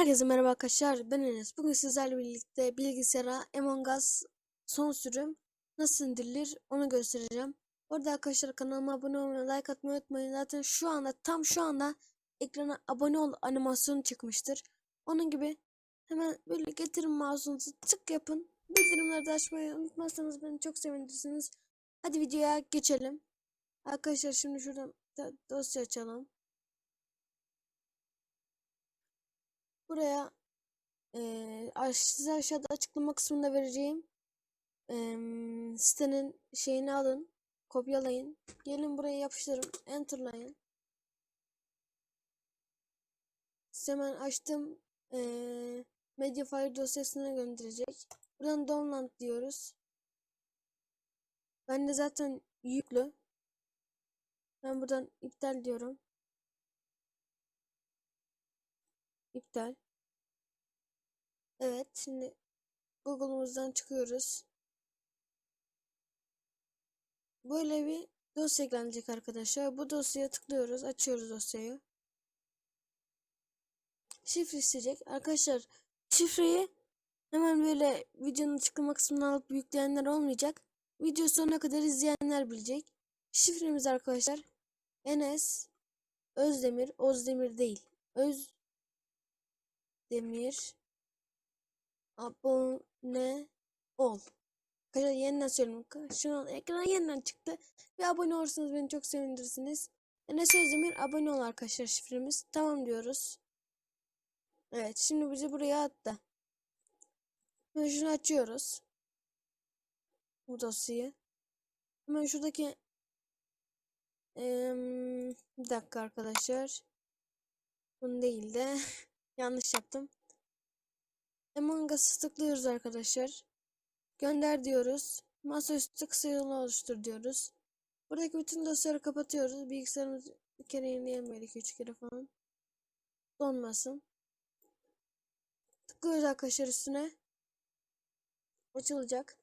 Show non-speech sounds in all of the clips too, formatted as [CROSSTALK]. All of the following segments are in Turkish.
Herkese merhaba arkadaşlar. Ben Enes. Bugün sizlerle birlikte bilgisayara Among Us son sürüm nasıl indirilir onu göstereceğim. Orada arkadaşlar kanalıma abone olmayı, like atmayı unutmayın. Zaten şu anda tam şu anda ekrana abone ol animasyonu çıkmıştır. Onun gibi hemen böyle getirin mouse'unuzu tık yapın. Bildirimleri de açmayı unutmazsanız beni çok sevinirsiniz. Hadi videoya geçelim. Arkadaşlar şimdi şuradan da- dosya açalım. Buraya aş- size aşağıda açıklama kısmında vereceğim eee, sitenin şeyini alın, kopyalayın. Gelin buraya yapıştırın, enterlayın. Size hemen açtım eee Mediafire dosyasına gönderecek. Buradan download diyoruz. Ben de zaten yüklü. Ben buradan iptal diyorum. İptal. Evet, şimdi Google'umuzdan çıkıyoruz. Böyle bir dosya gelecek arkadaşlar. Bu dosyaya tıklıyoruz. Açıyoruz dosyayı. Şifre isteyecek. Arkadaşlar şifreyi hemen böyle videonun açıklama kısmına alıp yükleyenler olmayacak. Video sonuna kadar izleyenler bilecek. Şifremiz arkadaşlar Enes Özdemir, Ozdemir değil. Öz Demir abone ol. Arkadaşlar yeniden söylüyorum. Şu an ekrana yeniden çıktı. Ve abone olursanız beni çok sevindirirsiniz. Enes Özdemir abone ol arkadaşlar şifremiz. Tamam diyoruz. Evet şimdi bizi buraya attı. Hemen şunu açıyoruz. Bu dosyayı. Hemen şuradaki Em, bir dakika arkadaşlar. Bunu değil de [LAUGHS] yanlış yaptım. Among Us'ı tıklıyoruz arkadaşlar. Gönder diyoruz. Masaüstü kısa yolu oluştur diyoruz. Buradaki bütün dosyaları kapatıyoruz. Bilgisayarımızı bir kere yenileyelim 2-3 kere falan. Donmasın. Tıklıyoruz arkadaşlar üstüne. Açılacak.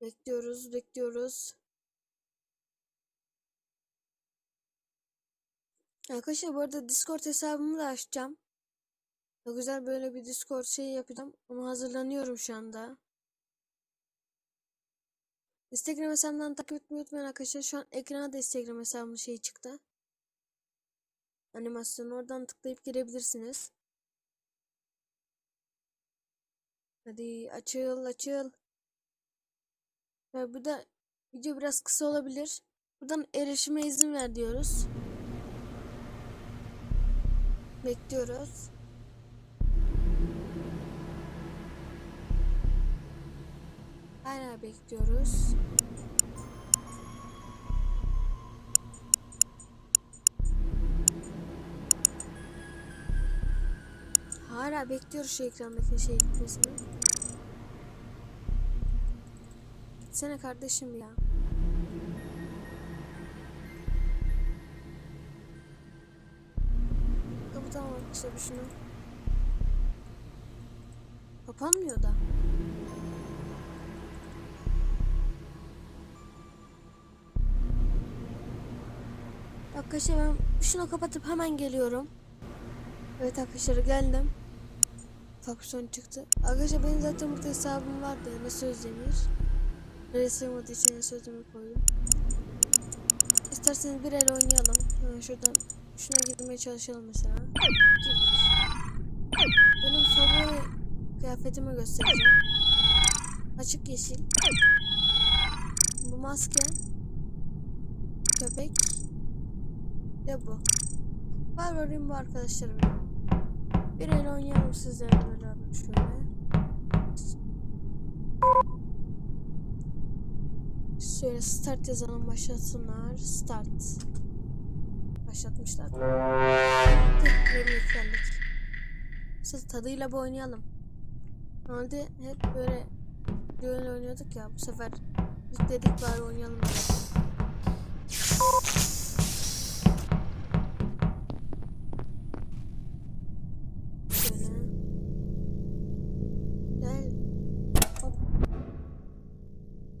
Bekliyoruz, bekliyoruz. Arkadaşlar bu arada Discord hesabımı da açacağım. Çok güzel böyle bir Discord şeyi yapacağım. Onu hazırlanıyorum şu anda. Instagram hesabımdan takip etmeyi unutmayın arkadaşlar. Şu an ekrana da Instagram hesabımın şeyi çıktı. Animasyonu oradan tıklayıp girebilirsiniz. Hadi açıl açıl. Ve bu da video biraz kısa olabilir. Buradan erişime izin ver diyoruz. Bekliyoruz. Hala bekliyoruz. Hala bekliyoruz şu ekrandaki şey gitmesini. Gitsene kardeşim ya. Kapatalım arkadaşlar bir şunu. Kapanmıyor da. Arkadaşlar ben şunu kapatıp hemen geliyorum. Evet arkadaşlar geldim. Faksiyon çıktı. Arkadaşlar benim zaten burada hesabım vardı. Ne Sözdemir. Neresi olmadığı için ne Sözdemir koydum. İsterseniz bir el oynayalım. Hemen şuradan şuna girmeye çalışalım mesela. Benim favori kıyafetimi göstereceğim. Açık yeşil. Bu maske. Köpek. Ve bu. Favorim bu arkadaşlar benim. Bir el oynayalım sizlerle beraber şöyle. Şöyle start yazalım başlasınlar. Start. Başlatmışlar. Tek. Siz tadıyla bu oynayalım. Normalde hep böyle bir oynuyorduk ya bu sefer dedik bari oynayalım.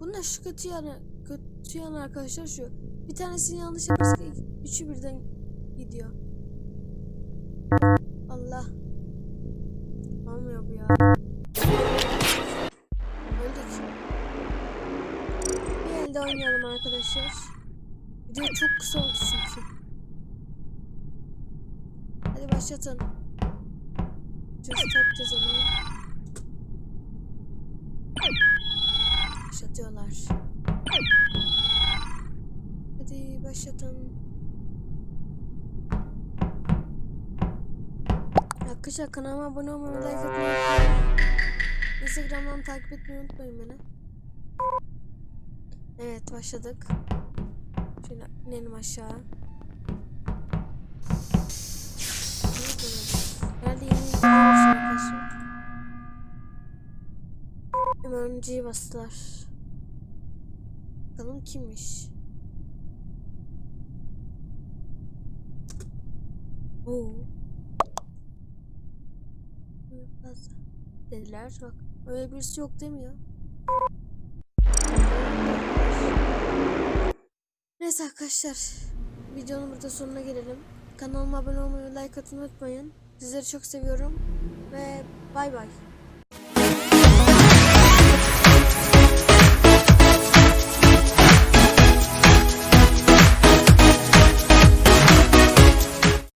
Bunda şu kötü yanı, kötü yanı arkadaşlar şu. Bir tanesini yanlış yaparsak üçü birden gidiyor. Allah. Olmuyor bu ya. Öldük. Bir elde oynayalım arkadaşlar. Video çok kısa oldu çünkü. Hadi başlatın. Restart yazalım. Başlatıyorlar. Hadi başlatın. Arkadaşlar kanalıma abone olmayı, like atmayı. Instagram'dan takip etmeyi unutmayın beni. Evet başladık. Şöyle inelim aşağı. Herhalde yeni izliyoruz arkadaşlar. Ömerciyi bastılar. Bakalım kimmiş? Oo. Dediler. Bak öyle birisi yok ya? Neyse arkadaşlar. Videonun burada sonuna gelelim. Kanalıma abone olmayı, like atmayı unutmayın. Sizleri çok seviyorum. Ve bay bay.